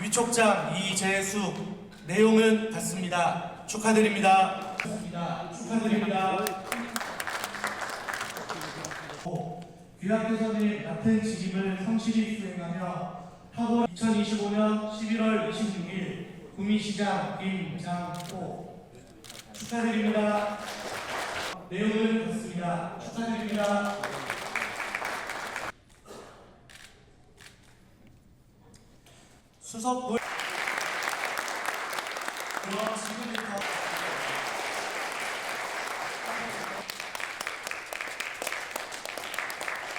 위촉장 이재숙 내용은 같습니다. 축하드립니다. 축하드립니다. 귀학교선의 맡은 직임을 성실히 수행하며 학원 2025년 11월 26일 구미시장 김장호 축하드립니다. 내용은 같습니다. 축하드립니다. 수석 부 그럼 지금부터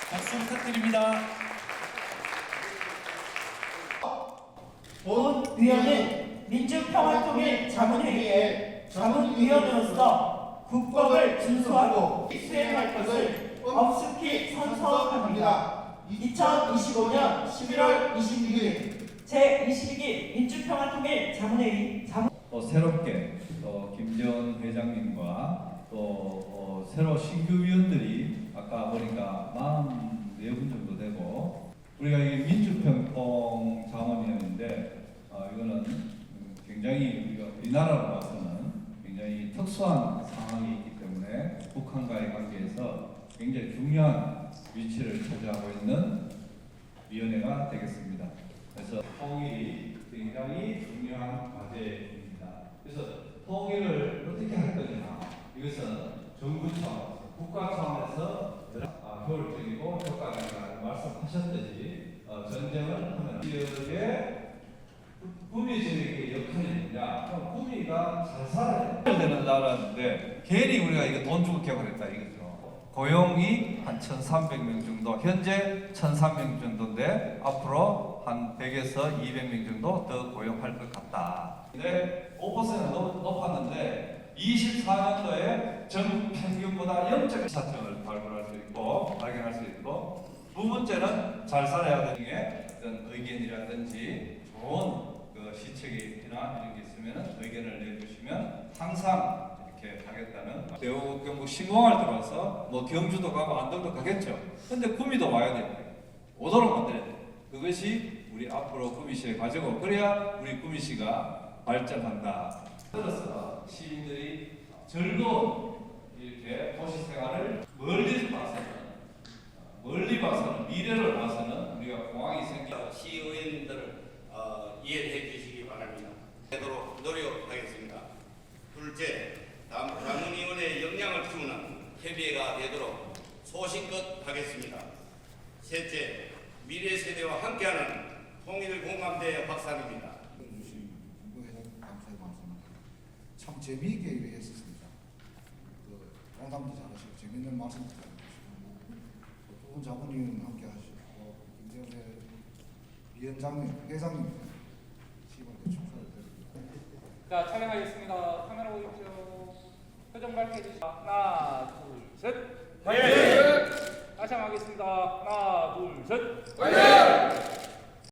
박수 부탁드립니다. 본 위원은 민주평화통일 자문회의의 자문위원으로서 국법을 준수하고 수행할 것을 엄숙히 선서합니다. 2025년 11월 26일 제22기 민주평화통일 자문회의 자문 또 새롭게 또 김재원 회장님과 또 어, 새로 신규 위원들이 아까 보니까 44분 정도 되고 우리가 이게 민주평통 자문위원인데 어, 이거는 음, 굉장히 우리가 우리나라로 봐서는 굉장히 특수한 상황이 있기 때문에 북한과의 관계에서 굉장히 중요한 위치를 차지하고 있는 위원회가 되겠습니다. 그래서 통일이 굉장히 중요한 과제입니다. 그래서 통일을 어떻게 할 거냐 이것은 정부 차원, 국가 차원에서 아, 효율적이고 효과적이라는 말씀하셨듯이 어, 전쟁을 하면 지역의 구미 지역의 역할이 뭐냐? 그럼 구미가 잘 살아야 되는 나라인데 괜히 우리가 이거 돈 주고 개발했다 이거죠. 고용이 한 1,300명 정도, 현재 1,300명 정도인데 앞으로 한 100에서 200명 정도 더 고용할 것 같다. 근데 5%는 높, 높았는데 24년도에 전 평균보다 0.4점을 발굴할 수 있고 발견할 수 있고 두 번째는 잘 살아야 되는 어떤 의견이라든지 좋은 그 시책이나 이런 게 있으면 의견을 내주시면 항상 이렇게 하겠다는 대우 경북 신공항을 들어와서 뭐 경주도 가고 안동도 가겠죠. 근데 구미도 와야 돼요. 오도록 만들어야 돼. 그것이 우리 앞으로 구미시의 과제고 그래야 우리 구미시가 발전한다. 그래서 시민들이 즐거운 이렇게 도시 생활을 멀리서 봐서는 멀리 봐서는 미래를 봐서는 우리가 공항이 생기 시의원님들을 어, 이해해 주시기 바랍니다. 되도록 노력하겠습니다. 둘째, 남- 자문위원회의 역량을 협의회가 되도록 소신껏 하겠습니다. 셋째, 미래 세대와 함께하는 통일 공감대 확산입니다. 참 재미있게 일을 했었습니다. 그 농담도 잘하시고 재밌는 말씀도 잘해주시고 또 좋은 자본위원 함께 하시고 김재회 위원장님, 회장님 시간에 축하를 드립니다. 자 촬영하겠습니다. 카메라 보십시오. 표정 밝게 해주시죠. 하나, 둘, 셋. 화이팅! 다시 한번 하겠습니다. 하나, 둘, 셋. 화이팅!